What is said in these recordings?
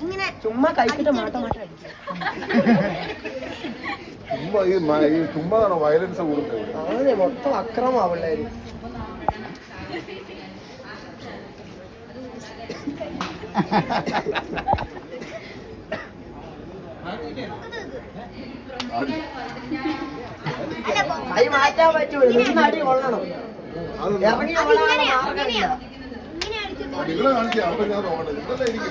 ഇങ്ങനെ ചുമ്മാ കഴിച്ചിട്ട് മാട്ടം മാട്ടം അടിക്കും ചുമ്മാ ഈ മ- ഈ ചുമ്മാതാണോ വയലൻസ് കൊടുക്കുന്നത് അതെ മൊത്തം അക്രമാ പിള്ളേര്. അല്ല. കൈ മാറ്റാൻ പറ്റൂല. നിന്ന് അടി കൊള്ളണം. അത് ഇറങ്ങി ഓടാനുള്ള മാർഗമില്ല നിങ്ങളെ കാണിച്ചാ അവിടെ ഞാൻ നോക്കട്ടെ ഇതല്ലേ എനിക്ക്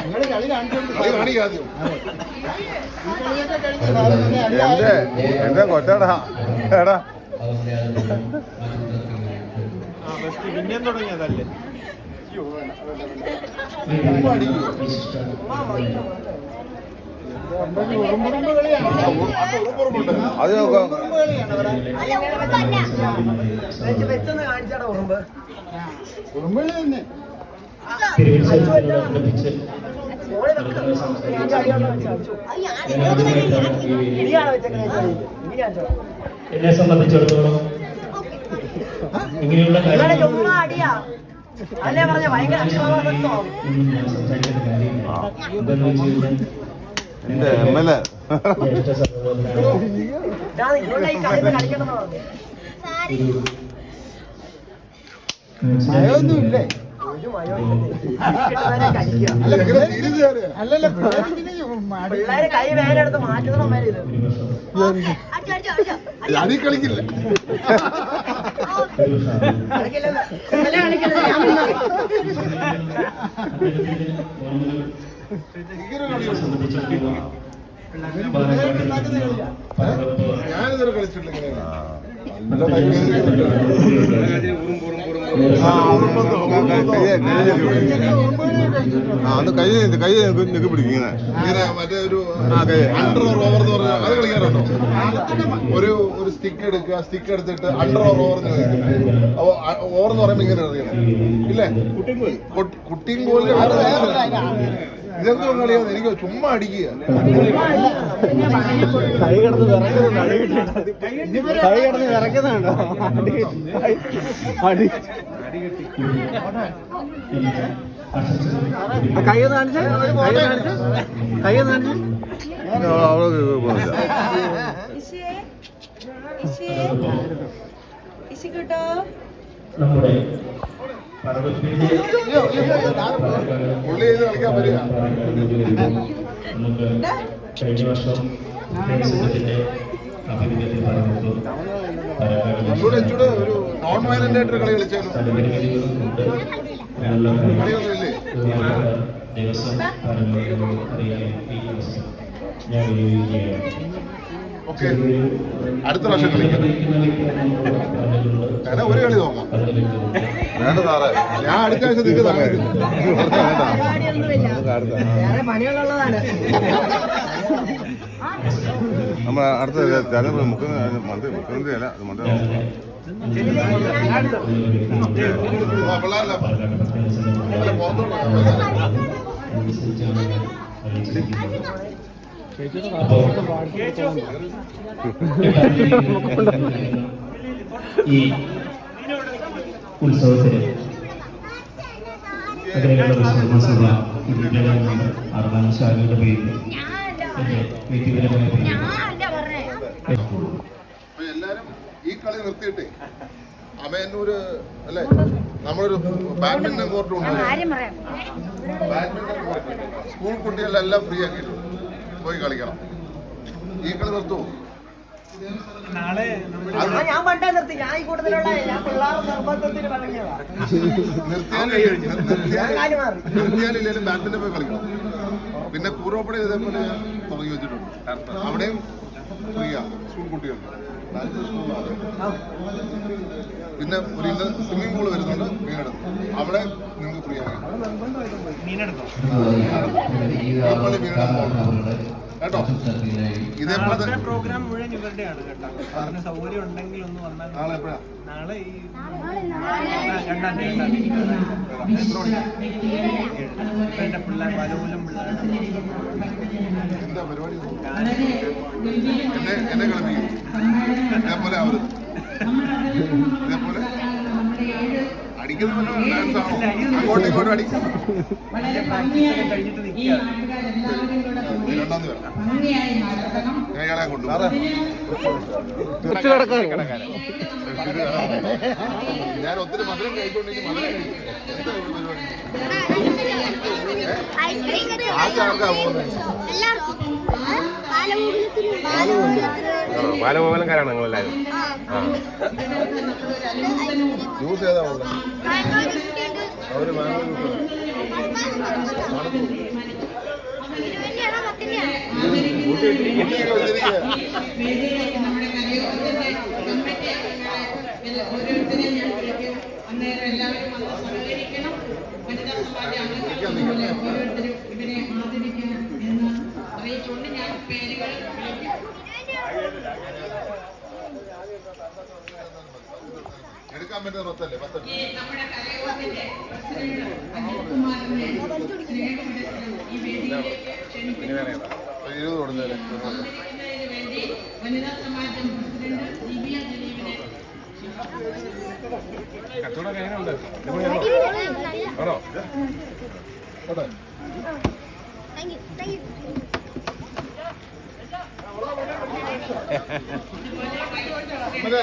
നിങ്ങൾ കളി കാണിച്ചോണ്ട് കളി ആദ്യം. എന്റെ എന്റെ കൊച്ചാടാ. എടാ. പിന്നെ തുടങ്ങിയതല്ലേ ചുമ്മാ വെച്ചൊന്ന് കാണിച്ചാടാ ഉറുമ്പ് തന്നെ എന്നെ സംബന്ധിച്ചിടത്തോളം ഇങ്ങനെയുള്ള കാര്യങ്ങൾ സംസാരിക്കേണ്ട കാര്യമില്ല എന്താണെന്ന് വെച്ച് കഴിഞ്ഞാൽ എന്റെ എം എൽ എ. ജ്യേഷ്ഠ സഹോദരനായ ഞാൻ നിങ്ങളുടെ ഈ കളിന്ന് സാരി മഴയൊന്നും ഇല്ലേ ഒരു മയോയില്ലേ കിട്ടുന്നതിനെ കളിക്കുക അല്ല ഇങ്ങനെ അല്ലല്ല പിള്ളേര് കൈ വേലെടുത്ത് മാറ്റുന്ന മേലെ ഇത് ഞാനീ കളിക്കില്ല. കളിക്കില്ലെന്ന് ഇന്നലെ അന്ന് കൈ കൈ നിക്ക് പിടിക്കുന്നത് അണ്ടർ ഓവർ ഓവർ എന്ന് പറഞ്ഞാൽ അത് കളിക്കാറുണ്ടോ ഒരു ഒരു സ്റ്റിക്ക് എടുക്കുക സ്റ്റിക്ക് എടുത്തിട്ട് അണ്ടർ ഓവർ ഓവർ എന്ന് അപ്പൊ ഓവർ എന്ന് പറയുമ്പോൾ ഇങ്ങനെ അറിയണം ഇല്ലേ കൊട്ട്- കുട്ടിയും പോലെ ഇതെന്തോ കളിയാന്ന് എനിക്ക് ചുമ്മാ അടിക്കുക കൈ കിടന്ന് വിറയ്ക്കുന്നുണ്ട് കൈ കിടന്ന് വിറയ്ക്കുന്നുണ്ടോ അടി കൈ കാണിച്ചേ കൈ കാണിച്ചേ കൈ കാണിച്ചേ നമ്മുടെ കഴിഞ്ഞ വർഷം ചൂടെ ചൂടെ ഒരു നോൺ അടുത്ത പ്രാവശ്യം കളിക്കാം. വേണ്ട സാറേ. ഞാൻ അടുത്ത ആഴ്ച നിങ്ങൾക്ക് നമ്മൾ അടുത്ത തെരഞ്ഞെടുപ്പ് മുഖ്യമന്ത്രി മന്ത്രി മുഖ്യമന്ത്രി അല്ല അത് മന്ത്രി ഈ ഉത്സവത്തിന് അതിനുള്ള വിശ്വാസമുള്ള വിദ്യാലയ നമ്പർ അറുപതാം ശാഖയുടെ പേരിൽ. എന്റെ വ്യക്തിപരമായ പറഞ്ഞേ. ഈ കളി നിർത്തിയിട്ടേ. അമയന്നൂര് അല്ലേ? നമ്മളൊരു ബാഡ്മിന്റൺ കോർട്ട് ഉണ്ട് ബാഡ്മിന്റൺ കോർട്ട്. സ്കൂൾ കുട്ടികളെല്ലാം ഫ്രീ ആക്കിയിട്ടുണ്ട്. പോയി കളിക്കണം. ഈ കളി നിർത്തുമോ ആ, ഞാൻ പണ്ടേ നിർത്തി. ഞാൻ ഈ കൂട്ടത്തിലുള്ള ഞാൻ പിള്ളേർ നിർബന്ധത്തിന് ബാഡ്മിന്റൺ പോയി കളിക്കണം. പിന്നെ കൂറോപ്പടി ഇതേപോലെ ഞാൻ തുടങ്ങി വെച്ചിട്ടുണ്ട്. അവിടെയും ഫ്രീയാ. സ്കൂൾ കുട്ടികൾക്ക് പിന്നെ ഒരു ഇന്ന സ്വിമ്മിംഗ് പൂൾ വരുന്നുണ്ട്. മീനെടുത്ത്. അവിടെ നിങ്ങൾക്ക് ഫ്രീ ആണ് ഇതേപോലെ മീനെടുത്ത്. കേട്ടോ? ഇതേപോലത്തെ പ്രോഗ്രാം മുഴുവൻ ഇവരുടെയാണ് കേട്ടോ. അതിന് സൗകര്യം ഉണ്ടെങ്കിൽ ഒന്ന് വന്നാൽ നാളെ എപ്പോഴാ? നാളെ ഈ രണ്ടാം തീയതി എന്റെ പിള്ളേർ പലപോലും പിള്ളേരുടെ എന്താ പരിപാടി? എന്നെ എന്നെ കളിപ്പിക്കും. ഇതേപോലെ അവർ. ഇതേപോലെ. അടിക്കുന്ന ഡാൻസ് ആണോ അങ്ങോട്ടും ഇങ്ങോട്ടും അടി. പ്രാക്ടീസ് ഒക്കെ കഴിഞ്ഞിട്ട് നിൽക്കുക ഞാൻ ഒത്തിരി മധുരം കഴിച്ചോണ്ടെങ്കിൽ മധുരം നിങ്ങളെല്ലാവരും ആ. ജ്യൂസ് ഏതാ ഉള്ളത്? അവർ ജ്യൂസ് ഞാൻ പത്തിന്റെയാണോ അന്നേരം എല്ലാവരും വന്ന് സഹകരിക്കണം വനിതാ സമാജ അംഗങ്ങൾ ഓരോരുത്തരും ഇവരെ ആദരിക്കണം എന്ന് അറിയിച്ചുകൊണ്ട് ഞാൻ പേരുകൾ വിളിക്കും എടുക്കാൻ പറ്റുന്ന പത്തല്ലേ? പത്തല്ലേ? നമ്മുടെ കലയോഗത്തിന്റെ പ്രസിഡന്റ് അജിത് കുമാറിനെ ഈ വേദിയിലേക്ക് ക്ഷണിക്കുന്നു. വനിതാ സമാജം പ്രസിഡന്റ് ദിവ്യ ദിലീപിനെ കച്ചവടം എങ്ങനെയുണ്ട് ആണോ താങ്ക് യു മറ്റേ